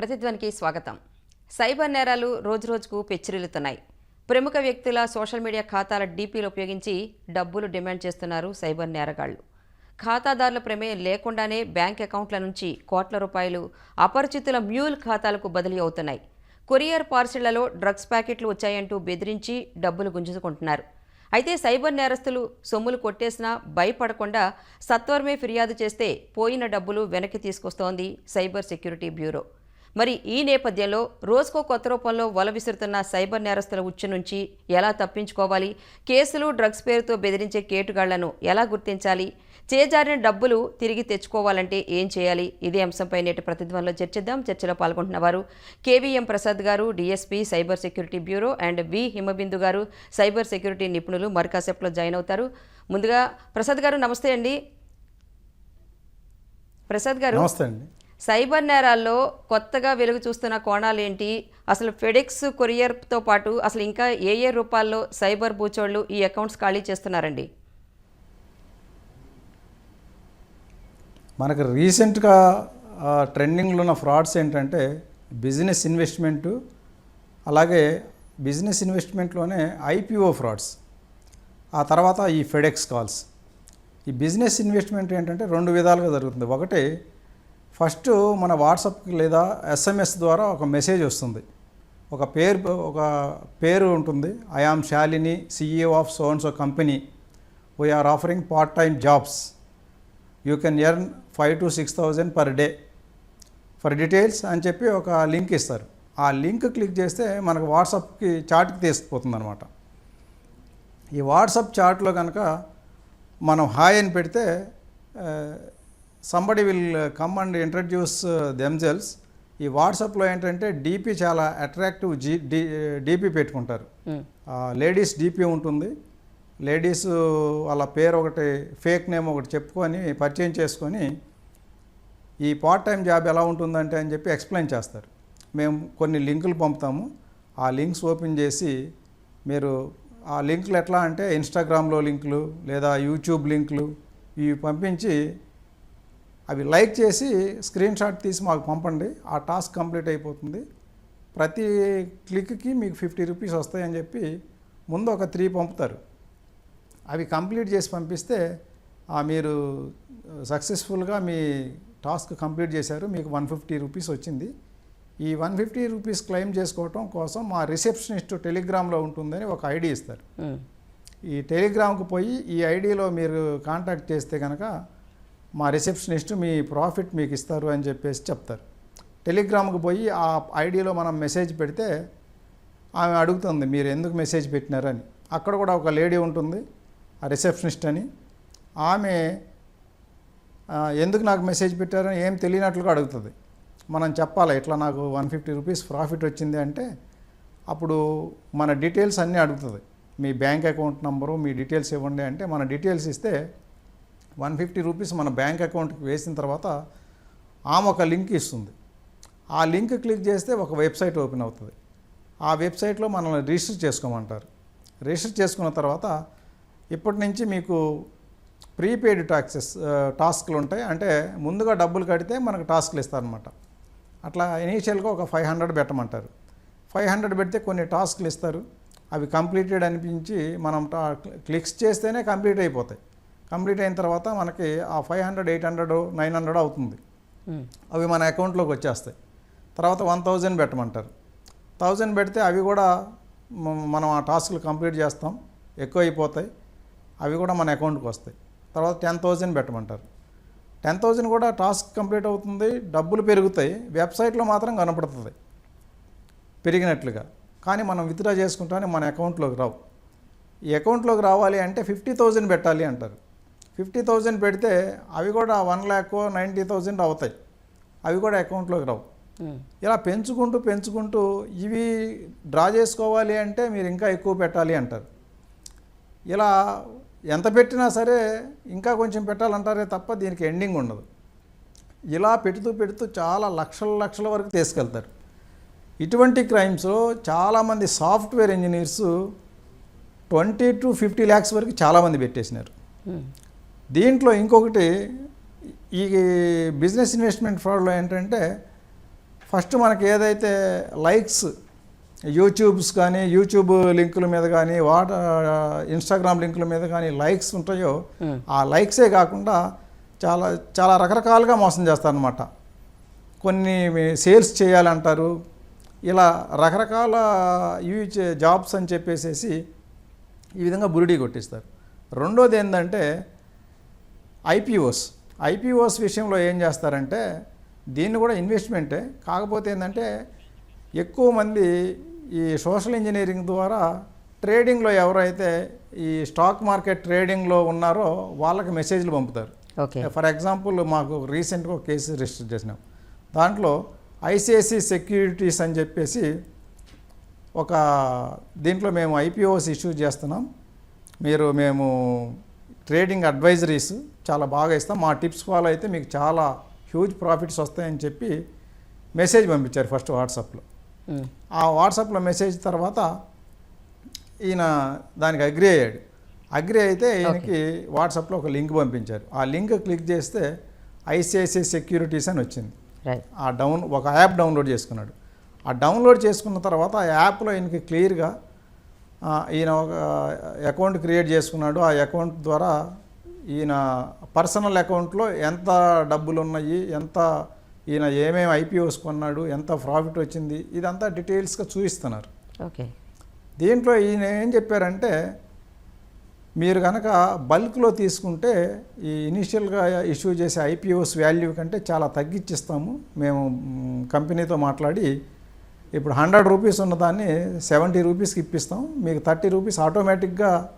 ప్రతిధ్వనికి స్వాగతం. సైబర్ నేరాలు రోజురోజుకు పెచ్చిరిల్లుతున్నాయి. ప్రముఖ వ్యక్తుల సోషల్ మీడియా ఖాతాల డీపీలు ఉపయోగించి డబ్బులు డిమాండ్ చేస్తున్నారు సైబర్ నేరగాళ్ళు. ఖాతాదారుల ప్రమేయం లేకుండానే బ్యాంక్ అకౌంట్ల నుంచి కోట్ల రూపాయలు అపరిచితుల మ్యూల్ ఖాతాలకు బదిలీ అవుతున్నాయి. కొరియర్ పార్సిళ్ళలో డ్రగ్స్ ప్యాకెట్లు వచ్చాయంటూ బెదిరించి డబ్బులు గుంజుకుంటున్నారు. అయితే సైబర్ నేరస్తులు సొమ్ములు కొట్టేసినా భయపడకుండా సత్వరమే ఫిర్యాదు చేస్తే పోయిన డబ్బులు వెనక్కి తీసుకొస్తోంది సైబర్ సెక్యూరిటీ బ్యూరో. మరి ఈ నేపథ్యంలో రోజుకో కొత్త రూపంలో వల విసురుతున్న సైబర్ నేరస్తుల ఉచ్చు నుంచి ఎలా తప్పించుకోవాలి? కేసులు డ్రగ్స్ పేరుతో బెదిరించే కేటుగాళ్ళను ఎలా గుర్తించాలి? చేజారిన డబ్బులు తిరిగి తెచ్చుకోవాలంటే ఏం చేయాలి? ఇదే అంశంపై నేటి ప్రతిధ్వనిలో చర్చిద్దాం. చర్చలో పాల్గొంటున్న వారు కేవీఎం ప్రసాద్ గారు DSP cyber security bureau and V Himabindu గారు. సైబర్ సెక్యూరిటీ నిపుణులు మరికాసేపులో జాయిన్ అవుతారు. ముందుగా ప్రసాద్ గారు నమస్తే అండి. ప్రసాద్ గారు నమస్తే అండి. సైబర్ నేరాల్లో కొత్తగా వెలుగు చూస్తున్న కోణాలు ఏంటి అసలు ఫెడెక్స్ కొరియర్తో పాటు అసలు ఇంకా ఏ ఏ రూపాల్లో సైబర్ బూచోళ్ళు ఈ అకౌంట్స్ ఖాళీ చేస్తున్నారండి? మనకు రీసెంట్గా ట్రెండింగ్లో ఉన్న ఫ్రాడ్స్ ఏంటంటే బిజినెస్ ఇన్వెస్ట్మెంటు అలాగే బిజినెస్ ఇన్వెస్ట్మెంట్లోనే ఐపీఓ ఫ్రాడ్స్ ఆ తర్వాత ఈ ఫెడెక్స్ కాల్స్. ఈ బిజినెస్ ఇన్వెస్ట్మెంట్ ఏంటంటే రెండు విధాలుగా జరుగుతుంది. ఒకటి ఫస్ట్ మన వాట్సాప్కి లేదా ఎస్ఎంఎస్ ద్వారా ఒక మెసేజ్ వస్తుంది. ఒక పేరు ఒక పేరు ఉంటుంది. I am Shalini CEO of sons company we're offering part time jobs you can earn five to six thousand per day for details అని చెప్పి ఒక లింక్ ఇస్తారు. ఆ లింక్ క్లిక్ చేస్తే మనకు వాట్సాప్కి చాట్కి తీసుకుపోతుంది అనమాట ఈ వాట్సాప్ చాట్లో కనుక మనం హాయ్ అని పెడితే somebody will come and introduce themselves ఈ వాట్సాప్లో ఏంటంటే డీపీ చాలా అట్రాక్టివ్ జీ డీ డీపీ పెట్టుకుంటారు. ఉమ్, లేడీస్ డీపీ ఉంటుంది. లేడీస్ వాళ్ళ పేరు ఒకటి ఫేక్ నేమ్ ఒకటి చెప్పుకొని పరిచయం చేసుకొని ఈ పార్ట్ టైం జాబ్ ఎలా ఉంటుందంటే అని చెప్పి ఎక్స్ప్లెయిన్ చేస్తారు. మేము కొన్ని లింకులు పంపుతాము. ఆ లింక్స్ ఓపెన్ చేసి మీరు ఆ లింకులు ఎట్లా అంటే ఇన్స్టాగ్రామ్లో లింకులు లేదా యూట్యూబ్ లింకులు ఇవి పంపించి అవి లైక్ చేసి స్క్రీన్ షాట్ తీసి మాకు పంపండి. ఆ టాస్క్ కంప్లీట్ అయిపోతుంది. ప్రతి క్లిక్కి మీకు ఫిఫ్టీ రూపీస్ వస్తాయని చెప్పి ముందు ఒక త్రీ పంపుతారు. అవి కంప్లీట్ చేసి పంపిస్తే మీరు సక్సెస్ఫుల్గా మీ టాస్క్ కంప్లీట్ చేశారు. మీకు వన్ ఫిఫ్టీ రూపీస్ వచ్చింది. ఈ వన్ ఫిఫ్టీ రూపీస్ క్లెయిమ్ చేసుకోవటం కోసం మా రిసెప్షనిస్ట్ టెలిగ్రామ్లో ఉంటుందని ఒక ఐడి ఇస్తారు. ఈ టెలిగ్రామ్కి పోయి ఈ ఐడిలో మీరు కాంటాక్ట్ చేస్తే కనుక మా రిసెప్షనిస్ట్ మీ ప్రాఫిట్ మీకు ఇస్తారు అని చెప్పేసి చెప్తారు. టెలిగ్రామ్కి పోయి ఆ ఐడిలో మనం మెసేజ్ పెడితే ఆమె అడుగుతుంది మీరు ఎందుకు మెసేజ్ పెట్టినారని? అక్కడ కూడా ఒక లేడీ ఉంటుంది ఆ రిసెప్షనిస్ట్ అని. ఆమె ఎందుకు నాకు మెసేజ్ పెట్టారని? ఏం తెలియనట్లుగా అడుగుతుంది. మనం చెప్పాలి ఇట్లా నాకు వన్ ఫిఫ్టీ రూపీస్ ప్రాఫిట్ వచ్చింది? అంటే అప్పుడు మన డీటెయిల్స్ అన్నీ అడుగుతుంది. మీ బ్యాంక్ అకౌంట్ నెంబరు మీ డీటెయిల్స్ ఇవ్వండి అంటే మన డీటెయిల్స్ ఇస్తే వన్ ఫిఫ్టీ రూపీస్ మన బ్యాంక్ అకౌంట్కి వేసిన తర్వాత ఆమె ఒక లింక్ ఇస్తుంది. ఆ లింక్ క్లిక్ చేస్తే ఒక వెబ్సైట్ ఓపెన్ అవుతుంది. ఆ వెబ్సైట్లో మనల్ని రిజిస్టర్ చేసుకోమంటారు. రిజిస్టర్ చేసుకున్న తర్వాత ఇప్పటి నుంచి మీకు ప్రీపెయిడ్ టాక్సెస్ టాస్క్లు ఉంటాయి. అంటే ముందుగా డబ్బులు కడితే మనకు టాస్క్లు ఇస్తారనమాట అట్లా ఇనీషియల్గా ఒక ఫైవ్ హండ్రెడ్ పెట్టమంటారు. ఫైవ్ హండ్రెడ్ పెడితే కొన్ని టాస్క్లు ఇస్తారు. అవి కంప్లీటెడ్ అనిపించి మనం క్లిక్స్ చేస్తేనే కంప్లీట్ అయిపోతాయి. కంప్లీట్ అయిన తర్వాత మనకి ఆ five hundred eight hundred nine hundred అవుతుంది. అవి మన అకౌంట్లోకి వచ్చేస్తాయి. తర్వాత వన్ థౌజండ్ పెట్టమంటారు. థౌజండ్ పెడితే అవి కూడా మనం ఆ టాస్క్లు కంప్లీట్ చేస్తాం. ఎక్కువ అయిపోతాయి. అవి కూడా మన అకౌంట్కి వస్తాయి. తర్వాత టెన్ థౌజండ్ పెట్టమంటారు. టెన్ థౌజండ్ కూడా టాస్క్ కంప్లీట్ అవుతుంది. డబ్బులు పెరుగుతాయి. వెబ్సైట్లో మాత్రం కనపడుతుంది. పెరిగినట్లుగా. కానీ మనం విత్డ్రా చేసుకుంటానే మన అకౌంట్లోకి రావు. ఈ అకౌంట్లోకి రావాలి అంటే ఫిఫ్టీ థౌజండ్ పెట్టాలి అంటారు. ఫిఫ్టీ థౌజండ్ పెడితే అవి కూడా వన్ ల్యాక్ నైంటీ థౌజండ్ అవుతాయి. అవి కూడా అకౌంట్లోకి రావు. ఇలా పెంచుకుంటూ పెంచుకుంటూ ఇవి డ్రా చేసుకోవాలి అంటే మీరు ఇంకా ఎక్కువ పెట్టాలి అంటారు. ఇలా ఎంత పెట్టినా సరే ఇంకా కొంచెం పెట్టాలంటారే తప్ప దీనికి ఎండింగ్ ఉండదు. ఇలా పెడుతూ పెడుతూ చాలా లక్షల లక్షల వరకు తీసుకెళ్తారు. ఇటువంటి క్రైమ్స్లో చాలామంది software engineers twenty to fifty lakhs వరకు చాలామంది పెట్టేసినారు. దీంట్లో ఇంకొకటి ఈ బిజినెస్ ఇన్వెస్ట్మెంట్ ఫ్రాడ్లో ఏంటంటే ఫస్ట్ మనకి ఏదైతే లైక్స్ యూట్యూబ్స్ కానీ యూట్యూబ్ లింకుల మీద కానీ వాట్ ఇన్స్టాగ్రామ్ లింకుల మీద కానీ లైక్స్ ఉంటాయో ఆ లైక్సే కాకుండా చాలా చాలా రకరకాలుగా మోసం చేస్తారనమాట కొన్ని సేల్స్ చేయాలంటారు ఇలా రకరకాల ఇవి జాబ్స్ అని చెప్పేసేసి ఈ విధంగా బురిడి కొట్టిస్తారు. రెండోది ఏంటంటే ఐపీఓస్. ఐపీఓస్ విషయంలో ఏం చేస్తారంటే దీన్ని కూడా ఇన్వెస్ట్మెంటే. కాకపోతే ఏంటంటే ఎక్కువ మంది ఈ సోషల్ ఇంజనీరింగ్ ద్వారా ట్రేడింగ్లో ఎవరైతే ఈ స్టాక్ మార్కెట్ ట్రేడింగ్లో ఉన్నారో వాళ్ళకి మెసేజ్లు పంపుతారు. ఓకే. ఫర్ ఎగ్జాంపుల్ మాకు రీసెంట్గా ఒక కేసు రిజిస్టర్ చేసినాం. దాంట్లో ఐసిఐసి సెక్యూరిటీస్ అని చెప్పేసి ఒక దీంట్లో మేము ఐపీఓస్ ఇష్యూ చేస్తున్నాం. మీరు మేము ట్రేడింగ్ అడ్వైజరీస్ చాలా బాగా ఇస్తాం. మా టిప్స్ ఫాలో అయితే మీకు చాలా హ్యూజ్ ప్రాఫిట్స్ వస్తాయని చెప్పి మెసేజ్ పంపించారు ఫస్ట్ వాట్సాప్లో. ఆ వాట్సాప్లో మెసేజ్ తర్వాత ఈయన దానికి అగ్రి అయ్యాడు. అగ్రి అయితే ఈయనకి వాట్సాప్లో ఒక లింక్ పంపించారు. ఆ లింక్ క్లిక్ చేస్తే ఐసిఐసిఐ సెక్యూరిటీస్ అని వచ్చింది. ఆ డౌన్ ఒక యాప్ డౌన్లోడ్ చేసుకున్నాడు. ఆ డౌన్లోడ్ చేసుకున్న తర్వాత ఆ యాప్లో ఈయనకి క్లియర్గా ఈయన ఒక అకౌంట్ క్రియేట్ చేసుకున్నాడు. ఆ అకౌంట్ ద్వారా ఈయన పర్సనల్ అకౌంట్లో ఎంత డబ్బులు ఉన్నాయి ఎంత ఈయన ఏమేమి ఐపీఓస్ కొన్నాడు ఎంత ప్రాఫిట్ వచ్చింది ఇదంతా డీటెయిల్స్గా చూపిస్తున్నారు. ఓకే. దీంట్లో ఈయన ఏం చెప్పారంటే మీరు కనుక బల్క్లో తీసుకుంటే ఈ ఇనిషియల్గా ఇష్యూ చేసే ఐపీఓస్ వాల్యూ కంటే చాలా తగ్గించిస్తాము మేము కంపెనీతో మాట్లాడి ఇప్పుడు హండ్రెడ్ రూపీస్ ఉన్నదాన్ని సెవెంటీ రూపీస్కి ఇప్పిస్తాం. మీకు థర్టీ రూపీస్ ఆటోమేటిక్గా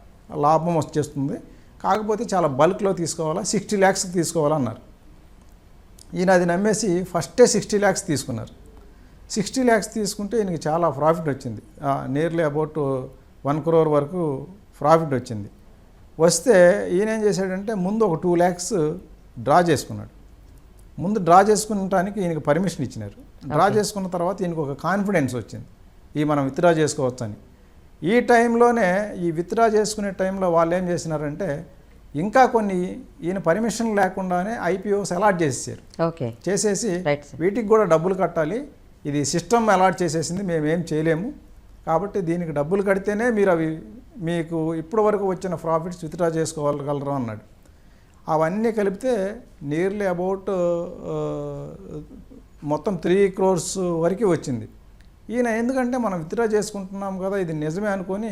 లాభం వచ్చేస్తుంది. కాకపోతే చాలా బల్క్లో తీసుకోవాలా సిక్స్టీ ల్యాక్స్కి తీసుకోవాలన్నారు ఈయన అది నమ్మేసి ఫస్టే సిక్స్టీ ల్యాక్స్ తీసుకున్నారు. సిక్స్టీ ల్యాక్స్ తీసుకుంటే ఈయనకి చాలా ప్రాఫిట్ వచ్చింది. నియర్లీ అబౌట్ వన్ క్రోర్ వరకు ప్రాఫిట్ వచ్చింది. వస్తే ఈయన ఏం చేశాడంటే ముందు ఒక టూ ల్యాక్స్ డ్రా చేసుకున్నాడు. ముందు డ్రా చేసుకునటానికి ఈయనకి పర్మిషన్ ఇచ్చినారు. డ్రా చేసుకున్న తర్వాత ఈయనకు ఒక కాన్ఫిడెన్స్ వచ్చింది. ఈ మనం విత్డ్రా చేసుకోవచ్చని. ఈ టైంలోనే ఈ విత్డ్రా చేసుకునే టైంలో వాళ్ళు ఏం చేసినారంటే ఇంకా కొన్ని ఈయన పర్మిషన్ లేకుండానే ఐపీఓస్ అలాట్ చేసేసారు. ఓకే. చేసేసి వీటికి కూడా డబ్బులు కట్టాలి. ఇది సిస్టమ్ అలాట్ చేసేసింది మేము ఏం చేయలేము. కాబట్టి దీనికి డబ్బులు కడితేనే మీరు అవి మీకు ఇప్పటి వరకు వచ్చిన ప్రాఫిట్స్ విత్డ్రా చేసుకోగలరు అన్నాడు. అవన్నీ కలిపితే నియర్లీ అబౌట్ మొత్తం త్రీ క్రోర్స్ వరకు వచ్చింది. ఈయన ఎందుకంటే మనం విత్డ్రా చేసుకుంటున్నాం కదా ఇది నిజమే అనుకొని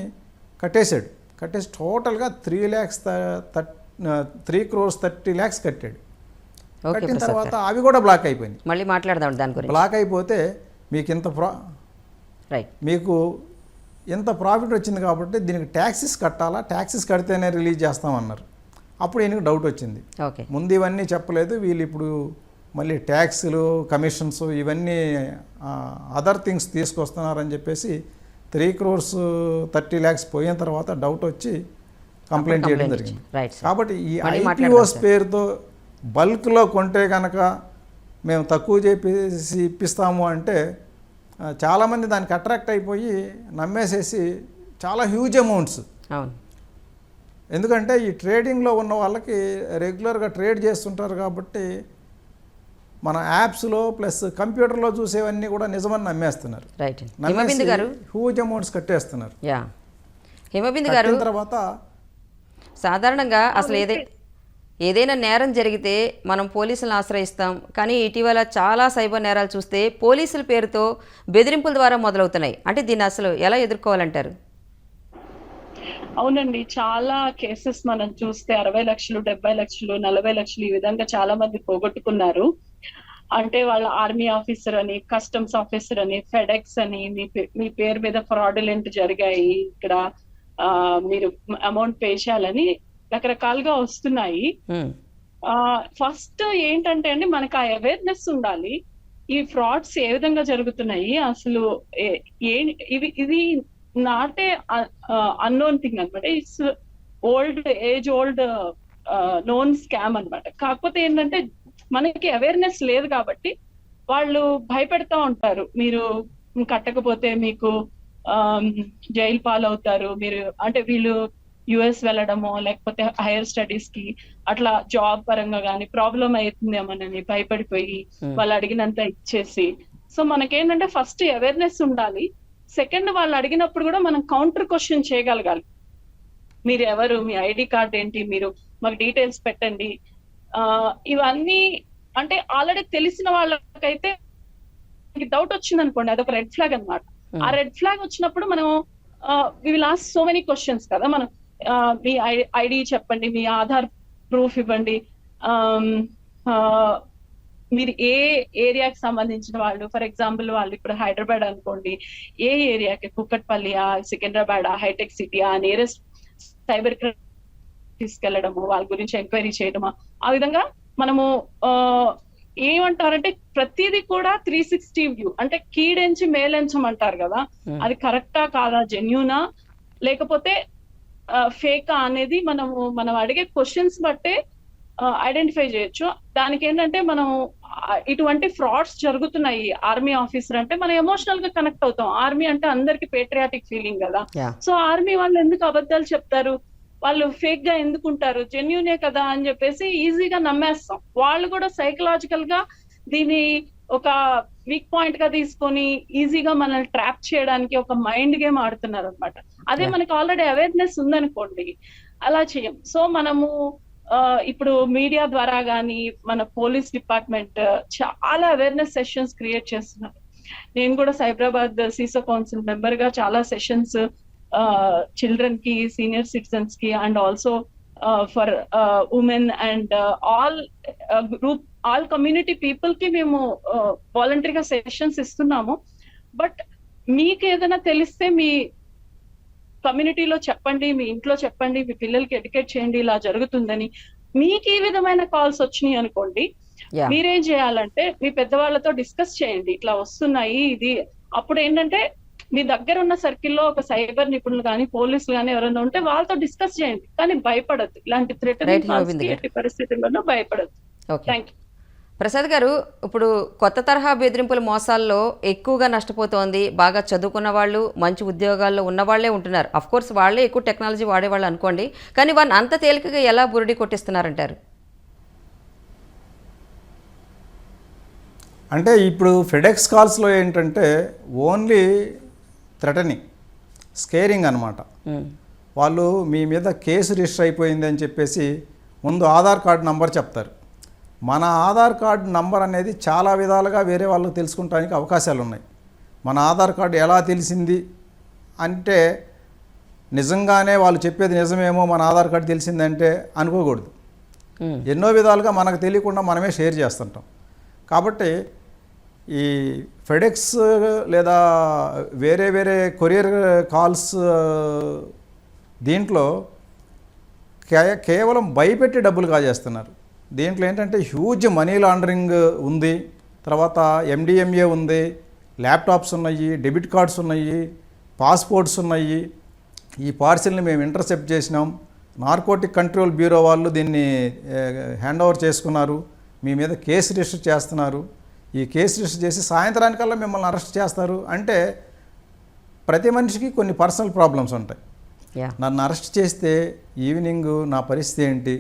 కట్టేశాడు. కట్టేసి టోటల్గా three lakhs three crores thirty lakhs కట్టాడు. కట్టిన తర్వాత అవి కూడా బ్లాక్ అయిపోయినాయి. మళ్ళీ మాట్లాడదాం దాని గురించి. బ్లాక్ అయిపోతే మీకు ఇంత ప్రా రైట్. మీకు ఇంత ప్రాఫిట్ వచ్చింది కాబట్టి దీనికి ట్యాక్సెస్ కట్టాలా? ట్యాక్సెస్ కడితేనే రిలీజ్ చేస్తామన్నారు. అప్పుడు ఈయనకు డౌట్ వచ్చింది. ఓకే. ముందు ఇవన్నీ చెప్పలేదు. వీళ్ళు ఇప్పుడు మళ్ళీ ట్యాక్స్లు కమిషన్స్ ఇవన్నీ అదర్ థింగ్స్ తీసుకొస్తున్నారని చెప్పేసి త్రీ క్రోర్స్ థర్టీ ల్యాక్స్ పోయిన తర్వాత డౌట్ వచ్చి కంప్లైంట్ చేయడం జరిగింది. కాబట్టి ఈ ఐపీఓస్. పేరుతో బల్క్లో కొంటే కనుక మేము తక్కువ చేసి ఇప్పిస్తాము అంటే చాలామంది దానికి అట్రాక్ట్ అయిపోయి నమ్మేసేసి చాలా హ్యూజ్ అమౌంట్స్ అవును. ఎందుకంటే ఈ ట్రేడింగ్లో ఉన్న వాళ్ళకి రెగ్యులర్గా ట్రేడ్ చేస్తుంటారు కాబట్టి మన యాప్స్లో ప్లస్ కంప్యూటర్లో చూసేవన్నీ కూడా నిజమని నమ్మేస్తున్నారు. రైట్ గారు? హ్యూజ్ అమౌంట్స్ కట్టేస్తున్నారు. యా. హిమబిందు గారు? తర్వాత సాధారణంగా అసలు ఏదై ఏదైనా నేరం జరిగితే మనం పోలీసులను ఆశ్రయిస్తాం. కానీ ఇటీవల చాలా సైబర్ నేరాలు చూస్తే పోలీసుల పేరుతో బెదిరింపుల ద్వారా మొదలవుతున్నాయి. అంటే దీన్ని అసలు ఎలా ఎదుర్కోవాలంటారు? అవునండి చాలా కేసెస్ మనం చూస్తే అరవై లక్షలు డెబ్బై లక్షలు నలభై లక్షలు ఈ విధంగా చాలా మంది పోగొట్టుకున్నారు. అంటే వాళ్ళ ఆర్మీ ఆఫీసర్ అని కస్టమ్స్ ఆఫీసర్ అని ఫెడెక్స్ అని మీ మీ పేరు మీద ఫ్రాడులెంట్ జరిగాయి ఇక్కడ ఆ, మీరు అమౌంట్ పే చేయాలని రకరకాలుగా వస్తున్నాయి. ఫస్ట్ ఏంటంటే అండి మనకు ఆ అవేర్నెస్ ఉండాలి. ఈ ఫ్రాడ్స్ ఏ విధంగా జరుగుతున్నాయి? అసలు ఏ- ఏ- ఇవి ఇది నాటే అన్నోన్ థింగ్ అనమాట it's old age old known scam అన్నమాట. కాకపోతే ఏంటంటే మనకి అవేర్నెస్ లేదు కాబట్టి వాళ్ళు భయపెడతా ఉంటారు. మీరు కట్టకపోతే మీకు జైలు పాలవుతారు. మీరు అంటే వీళ్ళు యుఎస్ వెళ్ళడమో లేకపోతే హైయర్ స్టడీస్కి అట్లా జాబ్ పరంగా గానీ ప్రాబ్లం అవుతుందేమోనని భయపడిపోయి Hmm. వాళ్ళు అడిగినంత ఇచ్చేసి. సో మనకేంటంటే ఫస్ట్ అవేర్నెస్ ఉండాలి. సెకండ్ వాళ్ళు అడిగినప్పుడు కూడా మనం కౌంటర్ క్వశ్చన్ చేయగలగాలి. మీరు ఎవరు? మీ ఐడి కార్డ్ ఏంటి? మీరు మాకు డీటెయిల్స్ పెట్టండి. ఆ ఇవన్నీ అంటే ఆల్రెడీ తెలిసిన వాళ్ళకైతే డౌట్ వచ్చింది అనుకోండి అదొక రెడ్ ఫ్లాగ్ అన్నమాట. Hmm. ఆ రెడ్ ఫ్లాగ్ వచ్చినప్పుడు మనం we will ask so many questions కదా. మనం మీ ఐడి చెప్పండి మీ ఆధార్ ప్రూఫ్ ఇవ్వండి. మీరు ఏ ఏరియాకి సంబంధించిన వాళ్ళు ఫర్ ఎగ్జాంపుల్ వాళ్ళు ఇప్పుడు హైదరాబాద్ అనుకోండి ఏ ఏరియాకి? కుక్కట్పల్లి సికింద్రాబాద్ హైటెక్ సిటీ ఆ నియరెస్ట్ సైబర్ తీసుకెళ్ళడము వాళ్ళ గురించి ఎంక్వైరీ చేయడమా? ఆ విధంగా మనము ఏమంటారంటే ప్రతిదీ కూడా త్రీ సిక్స్టీ వ్యూ అంటే కీడెంచి మేలెంచమంటారు కదా? Hmm. అది కరెక్టా కాదా? జెన్యునా? లేకపోతే ఫేకా అనేది మనము మనం అడిగే క్వశ్చన్స్ బట్టే ఐడెంటిఫై చేయొచ్చు. దానికి ఏంటంటే మనం ఇటువంటి ఫ్రాడ్స్ జరుగుతున్నాయి ఆర్మీ ఆఫీసర్ అంటే మనం ఎమోషనల్గా కనెక్ట్ అవుతాం. ఆర్మీ అంటే అందరికి పేట్రియాటిక్ ఫీలింగ్ కదా. సో ఆర్మీ వాళ్ళు ఎందుకు అబద్ధాలు చెప్తారు? వాళ్ళు ఫేక్గా ఎందుకుంటారు జెన్యునే కదా అని చెప్పేసి ఈజీగా నమ్మేస్తాం. వాళ్ళు కూడా సైకలాజికల్గా దీన్ని ఒక వీక్ పాయింట్గా తీసుకొని ఈజీగా మనల్ని ట్రాప్ చేయడానికి ఒక మైండ్ గేమ్ ఆడుతున్నారు అనమాట అదే. మనకి ఆల్రెడీ అవేర్నెస్ ఉందనుకోండి అలా చేయం. సో మనము ఇప్పుడు మీడియా ద్వారా కానీ మన పోలీస్ డిపార్ట్మెంట్ చాలా అవేర్నెస్ సెషన్స్ క్రియేట్ చేస్తున్నారు. నేను కూడా సైబరాబాద్ సీసో కౌన్సిల్ మెంబర్గా చాలా సెషన్స్ చిల్డ్రన్కి senior సిటిజన్స్కి and also for women and all group all community పీపుల్కి మేము వాలంటరీగా సెషన్స్ ఇస్తున్నాము. బట్ మీకు ఏదైనా తెలిస్తే మీ కమ్యూనిటీలో చెప్పండి మీ ఇంట్లో చెప్పండి మీ పిల్లలకి ఎడ్యుకేట్ చేయండి ఇలా జరుగుతుందని మీకు ఈ విధమైన కాల్స్ వచ్చినాయి అనుకోండి మీరేం చేయాలంటే మీ పెద్దవాళ్ళతో డిస్కస్ చేయండి ఇట్లా వస్తున్నాయి ఇది. అప్పుడు ఏంటంటే మీ దగ్గర ఉన్న సర్కిల్లో ఒక సైబర్ నిపుణులు కానీ పోలీసులు కానీ ఎవరైనా ఉంటే వాళ్ళతో డిస్కస్ చేయండి. కానీ భయపడద్దు. ఇలాంటి థ్రెట్ పరిస్థితుల్లోనూ భయపడద్దు. థ్యాంక్ యూ ప్రసాద్ గారు ఇప్పుడు కొత్త తరహా బెదిరింపుల మోసాల్లో ఎక్కువగా నష్టపోతోంది బాగా చదువుకున్న వాళ్ళు మంచి ఉద్యోగాల్లో ఉన్న వాళ్ళే ఉంటున్నారు. అఫ్ కోర్స్ వాళ్ళే ఎక్కువ టెక్నాలజీ వాడేవాళ్ళు అనుకోండి కానీ వాళ్ళని అంత తేలికగా ఎలా బురిడి కొట్టిస్తున్నారంటారు? అంటే ఇప్పుడు ఫెడెక్స్ కాల్స్లో ఏంటంటే ఓన్లీ థ్రెటనింగ్ స్కేరింగ్ అనమాట వాళ్ళు మీ మీద కేసు రిజిస్టర్ అయిపోయింది అని చెప్పేసి ముందు ఆధార్ కార్డు నంబర్ చెప్తారు. మన ఆధార్ కార్డు నంబర్ అనేది చాలా విధాలుగా వేరే వాళ్ళకి తెలుసుకుంటానికి అవకాశాలు ఉన్నాయి. మన ఆధార్ కార్డు ఎలా తెలిసింది అంటే నిజంగానే వాళ్ళు చెప్పేది నిజమేమో మన ఆధార్ కార్డు తెలిసిందంటే అనుకోకూడదు. ఎన్నో విధాలుగా మనకు తెలియకుండా మనమే షేర్ చేస్తుంటాం. కాబట్టి ఈ ఫెడెక్స్ లేదా వేరే వేరే కొరియర్ కాల్స్ దీంట్లో కే కేవలం భయపెట్టి డబ్బులు కాజేస్తున్నారు. దీంట్లో ఏంటంటే హ్యూజ్ మనీ లాండరింగ్ ఉంది తర్వాత ఎండిఎంఏ ఉంది ల్యాప్టాప్స్ ఉన్నాయి డెబిట్ కార్డ్స్ ఉన్నాయి పాస్పోర్ట్స్ ఉన్నాయి. ఈ పార్సిల్ని మేము ఇంటర్సెప్ట్ చేసినాం. నార్కోటిక్ కంట్రోల్ బ్యూరో వాళ్ళు దీన్ని హ్యాండ్ ఓవర్ చేసుకున్నారు. మీ మీద కేసు రిజిస్టర్ చేస్తున్నారు. ఈ కేసు రిజిస్టర్ చేసి సాయంత్రానికల్లా మిమ్మల్ని అరెస్ట్ చేస్తారు. అంటే ప్రతి మనిషికి కొన్ని పర్సనల్ ప్రాబ్లమ్స్ ఉంటాయి. నన్ను అరెస్ట్ చేస్తే ఈవినింగ్ నా పరిస్థితి ఏంటి?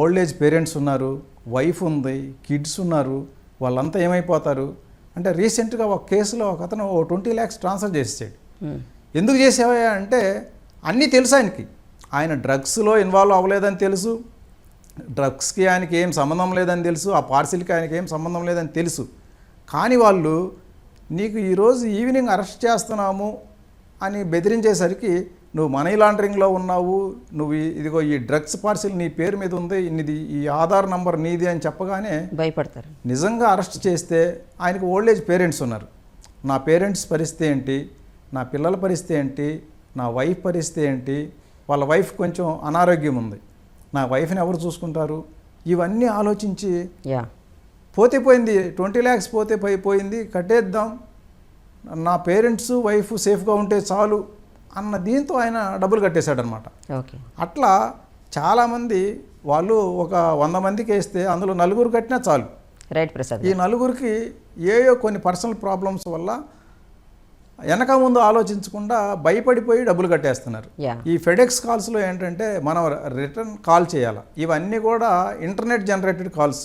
ఓల్డ్ ఏజ్ పేరెంట్స్ ఉన్నారు వైఫ్ ఉంది కిడ్స్ ఉన్నారు వాళ్ళంతా ఏమైపోతారు? అంటే రీసెంట్గా ఒక కేసులో ఒక అతను ఓ ట్వంటీ ల్యాక్స్ ట్రాన్స్ఫర్ చేసేసాడు. ఎందుకు చేసావా అంటే అన్నీ తెలుసు ఆయనకి. ఆయన డ్రగ్స్లో ఇన్వాల్వ్ అవ్వలేదని తెలుసు డ్రగ్స్కి ఆయనకి ఏం సంబంధం లేదని తెలుసు ఆ పార్సిల్కి ఆయనకి ఏం సంబంధం లేదని తెలుసు. కానీ వాళ్ళు నీకు ఈరోజు ఈవినింగ్ అరెస్ట్ చేస్తున్నాము అని బెదిరించేసరికి నువ్వు మనీ లాండరింగ్లో ఉన్నావు నువ్వు ఇదిగో ఈ డ్రగ్స్ పార్సిల్ నీ పేరు మీద ఉంది ఇది ఈ ఆధార్ నంబర్ నీది అని చెప్పగానే భయపడతారు. నిజంగా అరెస్ట్ చేస్తే ఆయనకు ఓల్డ్ ఏజ్ పేరెంట్స్ ఉన్నారు. నా పేరెంట్స్ పరిస్థితి ఏంటి? నా పిల్లల పరిస్థితి ఏంటి? నా వైఫ్ పరిస్థితి ఏంటి? వాళ్ళ వైఫ్ కొంచెం అనారోగ్యం ఉంది. నా వైఫ్ని ఎవరు చూసుకుంటారు? ఇవన్నీ ఆలోచించి యా. పోతే పోయింది ట్వంటీ ల్యాక్స్ పోతే పోయి పోయింది కట్టేద్దాం. నా పేరెంట్స్ వైఫ్ సేఫ్గా ఉంటే చాలు. అన్న దీంతో ఆయన డబ్బులు కట్టేశాడనమాట. ఓకే. అట్లా చాలామంది వాళ్ళు ఒక వంద మందికి వేస్తే అందులో నలుగురు కట్టినా చాలు. రైట్ ప్రసాద్ ఈ గారు. నలుగురికి ఏయో కొన్ని పర్సనల్ ప్రాబ్లమ్స్ వల్ల వెనక ముందు ఆలోచించకుండా భయపడిపోయి డబ్బులు కట్టేస్తున్నారు. ఈ ఫెడెక్స్ కాల్స్లో ఏంటంటే మనం రిటర్న్ కాల్ చేయాలి. ఇవన్నీ కూడా ఇంటర్నెట్ జనరేటెడ్ కాల్స్.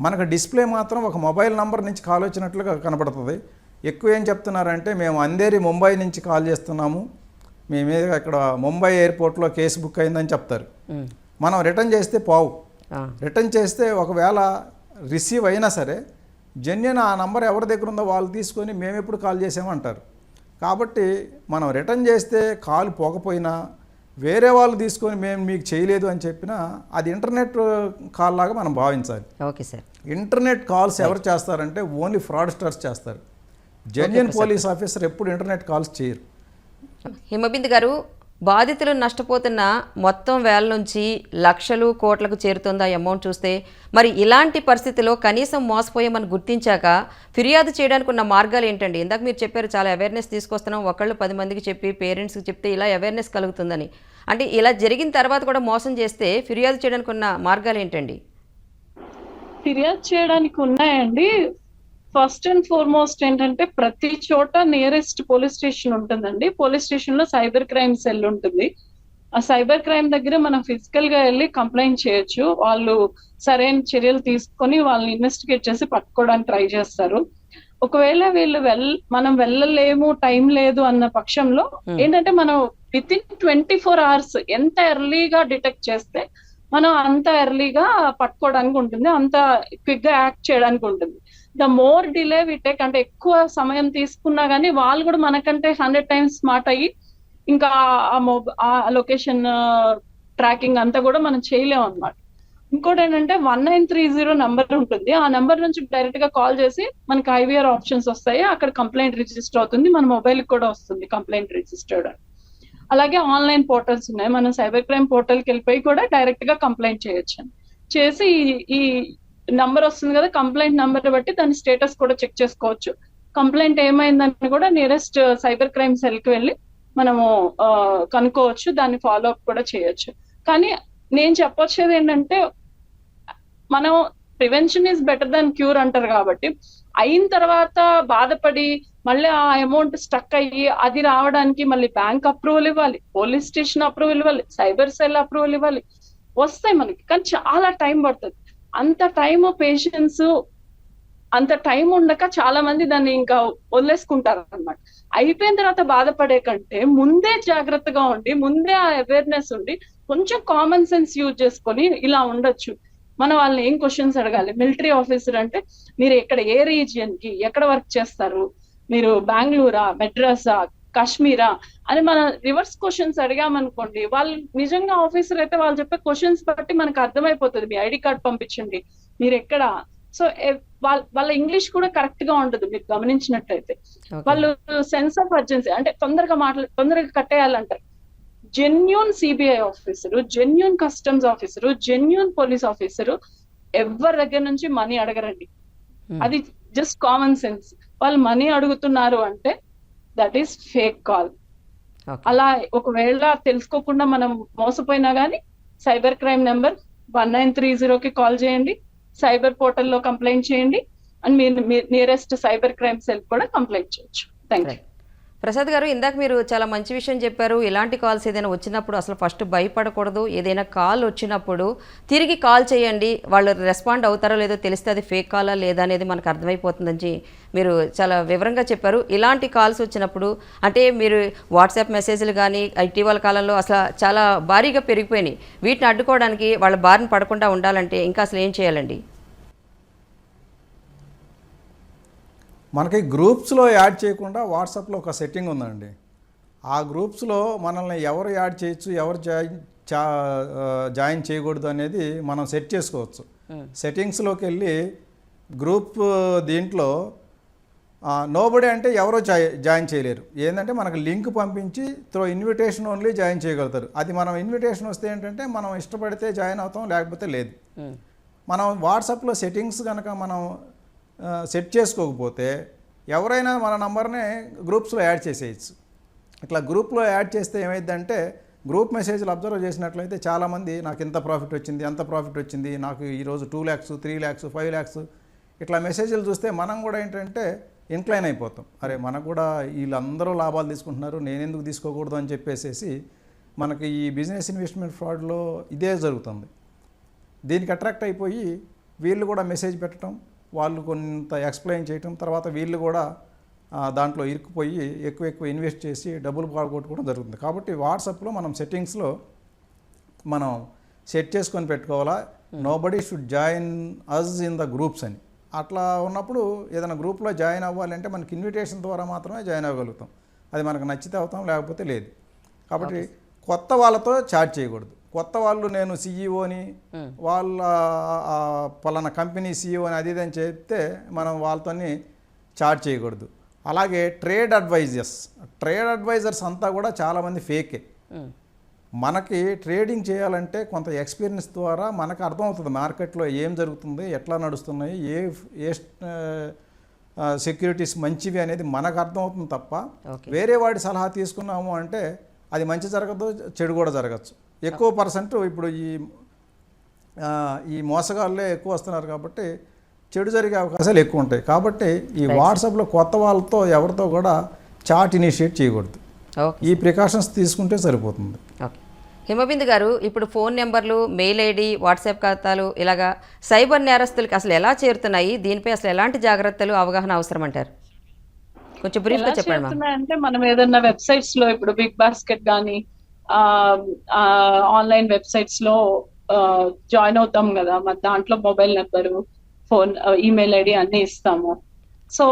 మనకు డిస్ప్లే మాత్రం ఒక మొబైల్ నంబర్ నుంచి కాల్ వచ్చినట్లుగా కనబడుతుంది ఎక్కువ ఏం చెప్తున్నారంటే మేము అందేరి ముంబై నుంచి కాల్ చేస్తున్నాము. మేము ఏదో ఇక్కడ ముంబై ఎయిర్పోర్ట్లో కేసు బుక్ అయిందని చెప్తారు. మనం రిటర్న్ చేస్తే పావు. రిటర్న్ చేస్తే ఒకవేళ రిసీవ్ అయినా సరే జెన్యున్ ఆ నంబర్ ఎవరి దగ్గర ఉందో వాళ్ళు తీసుకొని మేము ఎప్పుడు కాల్ చేసామంటారు. కాబట్టి మనం రిటర్న్ చేస్తే కాల్ పోకపోయినా వేరే వాళ్ళు తీసుకొని మేము మీకు చేయలేదు అని చెప్పినా అది ఇంటర్నెట్ కాల్ లాగా మనం భావించాలి. Okay sir. ఇంటర్నెట్ కాల్స్ ఎవరు చేస్తారంటే ఓన్లీ ఫ్రాడ్స్టర్స్ చేస్తారు. జెన్యున్ పోలీస్ ఆఫీసర్ ఎప్పుడు ఇంటర్నెట్ కాల్స్ చేయరు. హిమబింద్ గారు బాధితులు నష్టపోతున్న మొత్తం వేల నుంచి లక్షలు కోట్లకు చేరుతుందా అమౌంట్ చూస్తే. మరి ఇలాంటి పరిస్థితిలో కనీసం మోసపోయామని గుర్తించాక ఫిర్యాదు చేయడానికి ఉన్న మార్గాలు ఏంటండి? ఇందాక మీరు చెప్పారు చాలా అవేర్నెస్ తీసుకొస్తున్నాం ఒకళ్ళు పది మందికి చెప్పి పేరెంట్స్కి చెప్తే ఇలా అవేర్నెస్ కలుగుతుందని. అంటే ఇలా జరిగిన తర్వాత కూడా మోసం చేస్తే ఫిర్యాదు చేయడానికి ఉన్న మార్గాలు ఏంటండి? ఫిర్యాదు చేయడానికి ఉన్నాయండి. ఫస్ట్ అండ్ ఫార్మోస్ట్ ఏంటంటే ప్రతి చోట నియరెస్ట్ పోలీస్ స్టేషన్ ఉంటుందండి. పోలీస్ స్టేషన్లో సైబర్ క్రైమ్ సెల్ ఉంటుంది. ఆ సైబర్ క్రైమ్ దగ్గర మనం ఫిజికల్గా వెళ్ళి కంప్లైంట్ చేయొచ్చు. వాళ్ళు సరైన చర్యలు తీసుకొని వాళ్ళని ఇన్వెస్టిగేట్ చేసి పట్టుకోవడానికి ట్రై చేస్తారు. ఒకవేళ వీళ్ళు వెల్ మనం వెళ్ళలేము టైం లేదు అన్న పక్షంలో Hmm. ఏంటంటే మనం within twenty four hours ఎంత ఎర్లీగా డిటెక్ట్ చేస్తే మనం అంత ఎర్లీగా పట్టుకోవడానికి ఉంటుంది. అంత క్విక్గా యాక్ట్ చేయడానికి ఉంటుంది. The more delay we take అంటే ఎక్కువ సమయం తీసుకున్నా గానీ వాళ్ళు కూడా మనకంటే హండ్రెడ్ టైమ్స్ స్మార్ట్ అయ్యి ఇంకా ఆ మొబ ఆ లొకేషన్ ట్రాకింగ్ అంతా కూడా మనం చేయలేం అన్నమాట. ఇంకోటి ఏంటంటే one nine three zero number ఉంటుంది. ఆ నంబర్ నుంచి డైరెక్ట్గా కాల్ చేసి మనకి ఐవీఆర్ ఆప్షన్స్ వస్తాయి. అక్కడ కంప్లైంట్ రిజిస్టర్ అవుతుంది. మన మొబైల్ కూడా వస్తుంది కంప్లైంట్ రిజిస్టర్డ్ అలాగే ఆన్లైన్ పోర్టల్స్ ఉన్నాయి. మనం సైబర్ క్రైమ్ పోర్టల్కి వెళ్ళిపోయి కూడా డైరెక్ట్గా కంప్లైంట్ చేయొచ్చు చేసి ఈ నంబర్ వస్తుంది కదా కంప్లైంట్ నంబర్ బట్టి దాని స్టేటస్ కూడా చెక్ చేసుకోవచ్చు. కంప్లైంట్ ఏమైందని కూడా నియరెస్ట్ సైబర్ క్రైమ్ సెల్కి వెళ్ళి మనము uh, కనుక్కోవచ్చు దాన్ని ఫాలో అప్ కూడా చేయొచ్చు. కానీ నేను చెప్పొచ్చేది ఏంటంటే మనం prevention is better than cure అంటారు కాబట్టి అయిన తర్వాత బాధపడి మళ్ళీ ఆ అమౌంట్ స్టక్ అయ్యి అది రావడానికి మళ్ళీ బ్యాంక్ అప్రూవల్ ఇవ్వాలి పోలీస్ స్టేషన్ అప్రూవల్ ఇవ్వాలి సైబర్ సెల్ అప్రూవల్ ఇవ్వాలి వస్తాయి మనకి. కానీ చాలా టైం పడుతుంది. అంత టైం పేషెన్స్ అంత టైం ఉండక చాలా మంది దాన్ని ఇంకా వదిలేసుకుంటారు అన్నమాట. అయిపోయిన తర్వాత బాధపడే కంటే ముందే జాగ్రత్తగా ఉండి ముందే ఆ అవేర్నెస్ ఉండి కొంచెం కామన్ సెన్స్ యూజ్ చేసుకొని ఇలా ఉండొచ్చు. మనం వాళ్ళని ఏం క్వశ్చన్స్ అడగాలి? మిలిటరీ ఆఫీసర్ అంటే మీరు ఎక్కడ ఏ రీజియన్కి ఎక్కడ వర్క్ చేస్తారు? మీరు బెంగళూరా మెడ్రాసా కాశ్మీరా అని మన రివర్స్ క్వశ్చన్స్ అడిగామనుకోండి వాళ్ళు నిజంగా ఆఫీసర్ అయితే వాళ్ళు చెప్పే క్వశ్చన్స్ బట్టి మనకు అర్థమైపోతుంది మీ ఐడి కార్డ్ పంపించండి మీరు ఎక్కడ? సో వాళ్ళ వాళ్ళ ఇంగ్లీష్ కూడా కరెక్ట్గా ఉండదు మీరు గమనించినట్టయితే. వాళ్ళు సెన్స్ ఆఫ్ అర్జెన్సీ అంటే తొందరగా మాట్లా తొందరగా కట్టేయాలంటారు. Genuine CBI officer genuine customs officer genuine police officer ఎవరి దగ్గర నుంచి మనీ అడగరండి. అది జస్ట్ కామన్ సెన్స్. వాళ్ళు మనీ అడుగుతున్నారు అంటే దట్ ఈస్ ఫేక్ కాల్. అలా ఒకవేళ తెలుసుకోకుండా మనం మోసపోయినా గానీ cyber crime number one nine three కి కాల్ చేయండి. సైబర్ పోర్టల్లో కంప్లైంట్ చేయండి. అండ్ మీరు నియరెస్ట్ సైబర్ క్రైమ్ సెల్ కూడా కంప్లైంట్ చేయొచ్చు. Thank you. ప్రసాద్ గారు ఇందాక మీరు చాలా మంచి విషయం చెప్పారు. ఇలాంటి కాల్స్ ఏదైనా వచ్చినప్పుడు అసలు ఫస్ట్ భయపడకూడదు. ఏదైనా కాల్ వచ్చినప్పుడు తిరిగి కాల్ చేయండి. వాళ్ళు రెస్పాండ్ అవుతారో లేదో తెలిస్తే అది ఫేక్ కాలా లేదా అనేది మనకు అర్థమైపోతుందని మీరు చాలా వివరంగా చెప్పారు. ఇలాంటి కాల్స్ వచ్చినప్పుడు అంటే మీరు వాట్సాప్ మెసేజ్లు కానీ ఇటీవల కాలంలో అసలు చాలా భారీగా పెరిగిపోయినాయి. వీటిని అడ్డుకోవడానికి వాళ్ళ బారిన పడకుండా ఉండాలంటే ఇంకా అసలు ఏం చేయాలండి? మనకి గ్రూప్స్లో యాడ్ చేయకుండా వాట్సాప్లో ఒక సెట్టింగ్ ఉందండి. ఆ గ్రూప్స్లో మనల్ని ఎవరు యాడ్ చేయొచ్చు ఎవరు జాయిన్ జాయిన్ చేయకూడదు అనేది మనం సెట్ చేసుకోవచ్చు. సెట్టింగ్స్లోకి వెళ్ళి గ్రూప్ దీంట్లో నోబడి అంటే ఎవరో జాయి జాయిన్ చేయలేరు. ఏంటంటే మనకు లింక్ పంపించి త్రో ఇన్విటేషన్ ఓన్లీ జాయిన్ చేయగలుగుతారు. అది మనం ఇన్విటేషన్ వస్తే ఏంటంటే మనం ఇష్టపడితే జాయిన్ అవుతాం లేకపోతే లేదు. మనం వాట్సాప్లో సెట్టింగ్స్ కనుక మనం సెట్ చేసుకోకపోతే ఎవరైనా మన నంబర్ని గ్రూప్స్లో యాడ్ చేసేయచ్చు. ఇట్లా గ్రూప్లో యాడ్ చేస్తే ఏమైందంటే గ్రూప్ మెసేజ్లు అబ్జర్వ్ చేసినట్లయితే చాలామంది నాకు ఇంత ప్రాఫిట్ వచ్చింది ఎంత ప్రాఫిట్ వచ్చింది నాకు ఈరోజు two lakhs three lakhs five lakhs ఇట్లా మెసేజ్లు చూస్తే మనం కూడా ఏంటంటే ఇంక్లైన్ అయిపోతాం. అరే మనకు కూడా వీళ్ళందరూ లాభాలు తీసుకుంటున్నారు నేను ఎందుకు తీసుకోకూడదు అని చెప్పేసేసి మనకి ఈ బిజినెస్ ఇన్వెస్ట్మెంట్ ఫ్రాడ్లో ఇదే జరుగుతుంది. దీనికి అట్రాక్ట్ అయిపోయి వీళ్ళు కూడా మెసేజ్ పెట్టడం వాళ్ళు కొంత ఎక్స్ప్లెయిన్ చేయటం తర్వాత వీళ్ళు కూడా దాంట్లో ఇరుక్కుపోయి ఎక్కువ ఎక్కువ ఇన్వెస్ట్ చేసి డబ్బులు పాల్గొట్టుకోవడం జరుగుతుంది. కాబట్టి వాట్సాప్లో మనం సెట్టింగ్స్లో మనం సెట్ చేసుకొని పెట్టుకోవాలా? Nobody should join us in the groups అని. అట్లా ఉన్నప్పుడు ఏదైనా గ్రూప్లో జాయిన్ అవ్వాలంటే మనకి ఇన్విటేషన్ ద్వారా మాత్రమే జాయిన్ అవ్వగలుగుతాం. అది మనకు నచ్చితే అవుతాం లేకపోతే లేదు. కాబట్టి కొత్త వాళ్ళతో చాట్ చేయకూడదు. కొత్త వాళ్ళు నేను సీఈఓని వాళ్ళ ఆ, పలానా కంపెనీ సీఈఓ అని అది ఇది అని చెప్తే మనం వాళ్ళతోని చాట్ చేయకూడదు. అలాగే ట్రేడ్ అడ్వైజర్స్ ట్రేడ్ అడ్వైజర్స్ అంతా కూడా చాలామంది ఫేకే. మనకి ట్రేడింగ్ చేయాలంటే కొంత ఎక్స్పీరియన్స్ ద్వారా మనకు అర్థమవుతుంది మార్కెట్లో ఏం జరుగుతుంది ఎట్లా నడుస్తున్నాయి ఏ ఏ సెక్యూరిటీస్ మంచివి అనేది మనకు అర్థమవుతుంది తప్ప. వేరే వాడి సలహా తీసుకున్నాము అంటే అది మంచి జరగదు చెడు కూడా జరగచ్చు. ఎక్కువ పర్సెంట్ ఇప్పుడు ఈ ఆ, ఈ మోసగాళ్ళే ఎక్కువ వస్తున్నారు కాబట్టి చెడు జరిగే అవకాశాలు ఎక్కువ ఉంటాయి. కాబట్టి ఈ వాట్సాప్లో కొత్త వాళ్ళతో ఎవరితో కూడా చాట్ ఇనిషియేట్ చేయకూడదు. ఓకే. ఈ ప్రికాషన్స్ తీసుకుంటే సరిపోతుంది. ఓకే. హిమబిందు గారు ఇప్పుడు ఫోన్ నెంబర్లు మెయిల్ ఐడి వాట్సాప్ ఖాతాలు ఇలాగా సైబర్ నేరస్తులకి అసలు ఎలా చేరుతున్నాయి? దీనిపై అసలు ఎలాంటి జాగ్రత్తలు అవగాహన అవసరం అంటారు? కొంచెం బ్రీఫ్గా చెప్పండి చేస్తున్నాయంటే మనం ఏదన్నా వెబ్సైట్స్లో ఇప్పుడు బిగ్ బాస్కెట్ కానీ ఆన్లైన్ వెబ్సైట్స్లో జాయిన్ అవుతాం కదా. మరి దాంట్లో mobile number phone email ID అన్ని ఇస్తాము. సో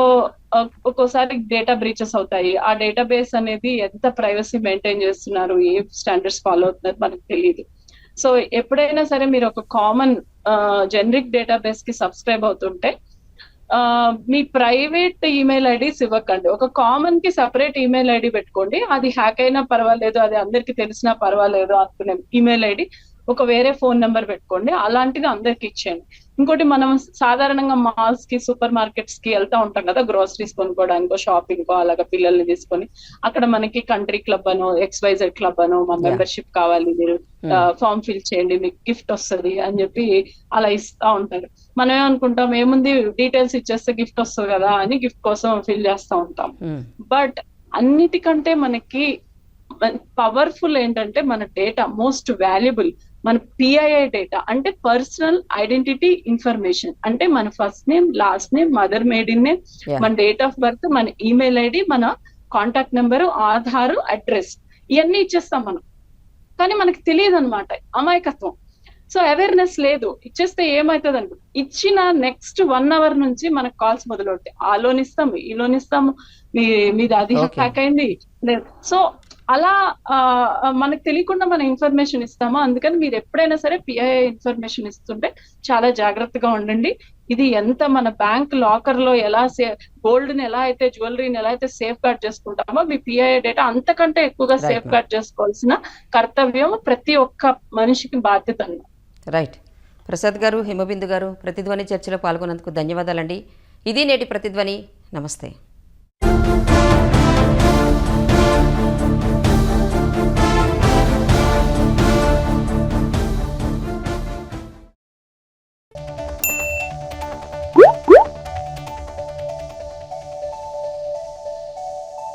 ఒక్కోసారి డేటా బ్రీచెస్ అవుతాయి. ఆ డేటాబేస్ అనేది ఎంత ప్రైవసీ మెయింటైన్ చేస్తున్నారు? ఏ స్టాండర్డ్స్ ఫాలో అవుతున్నారు? మనకు తెలియదు సో ఎప్పుడైనా సరే మీరు ఒక కామన్ జనరిక్ డేటాబేస్కి సబ్స్క్రైబ్ అవుతుంటే మీ ప్రైవేట్ ఈమెయిల్ ఐడీస్ ఇవ్వకండి. ఒక కామన్కి సపరేట్ ఈమెయిల్ ఐడి పెట్టుకోండి. అది హ్యాక్ అయినా పర్వాలేదు అది అందరికి తెలిసినా పర్వాలేదు అనుకునే ఈమెయిల్ ఐడి ఒక వేరే ఫోన్ నెంబర్ పెట్టుకోండి. అలాంటిది అందరికి ఇచ్చేయండి. ఇంకోటి మనం సాధారణంగా మాల్స్కి సూపర్ మార్కెట్స్కి వెళ్తా ఉంటాం కదా గ్రోసరీస్ కొనుక్కోవడానికో షాపింగ్ కో అలాగా పిల్లల్ని తీసుకొని అక్కడ మనకి కంట్రీ క్లబ్ అనో ఎక్స్వైజెడ్ క్లబ్ అనో మా మెంబర్షిప్ కావాలి మీరు ఫామ్ ఫిల్ చేయండి మీకు గిఫ్ట్ వస్తుంది అని చెప్పి అలా ఇస్తా ఉంటారు. మనం ఏమనుకుంటాం ఏముంది? డీటెయిల్స్ ఇచ్చేస్తే గిఫ్ట్ వస్తుంది కదా అని గిఫ్ట్ కోసం ఫిల్ చేస్తా ఉంటాం. బట్ అన్నిటికంటే మనకి పవర్ఫుల్ ఏంటంటే మన డేటా మోస్ట్ వాల్యుబుల్ మన పిఐఐ డేటా అంటే పర్సనల్ ఐడెంటిటీ ఇన్ఫర్మేషన్ అంటే మన first name last name mother maiden name. మన డేట్ ఆఫ్ బర్త్ మన ఈమెయిల్ ఐడి మన కాంటాక్ట్ నెంబర్ ఆధార్ అడ్రస్ ఇవన్నీ ఇచ్చేస్తాం మనం. కానీ మనకి తెలియదు అనమాట అమాయకత్వం. సో అవేర్నెస్ లేదు. ఇచ్చేస్తే ఏమవుతుంది అనుకో ఇచ్చిన నెక్స్ట్ వన్ అవర్ నుంచి మనకు కాల్స్ మొదలవుతాయి. ఆ లోన్ ఇస్తాము ఈ లోన్ ఇస్తాము మీ మీది అది. హ్యాక్ అయింది. లేదు. సో అలా మనకు తెలియకుండా మన ఇన్ఫర్మేషన్ ఇస్తాము? అందుకని మీరు ఎప్పుడైనా సరే పిఐఐ ఇన్ఫర్మేషన్ ఇస్తుంటే చాలా జాగ్రత్తగా ఉండండి. ఇది ఎంత మన బ్యాంక్ లాకర్లో ఎలా సే గోల్డ్ని ఎలా అయితే జ్యువెలరీని ఎలా అయితే సేఫ్ గార్డ్ చేసుకుంటామో మీ పిఐఐ డేటా అంతకంటే ఎక్కువగా సేఫ్. గార్డ్ చేసుకోవాల్సిన కర్తవ్యం ప్రతి ఒక్క మనిషికి బాధ్యత అన్నమాట. రైట్. ప్రసాద్ గారు హిమబిందు గారు ప్రతిధ్వని చర్చలో పాల్గొన్నందుకు ధన్యవాదాలండి. ఇది నేటి ప్రతిధ్వని. నమస్తే.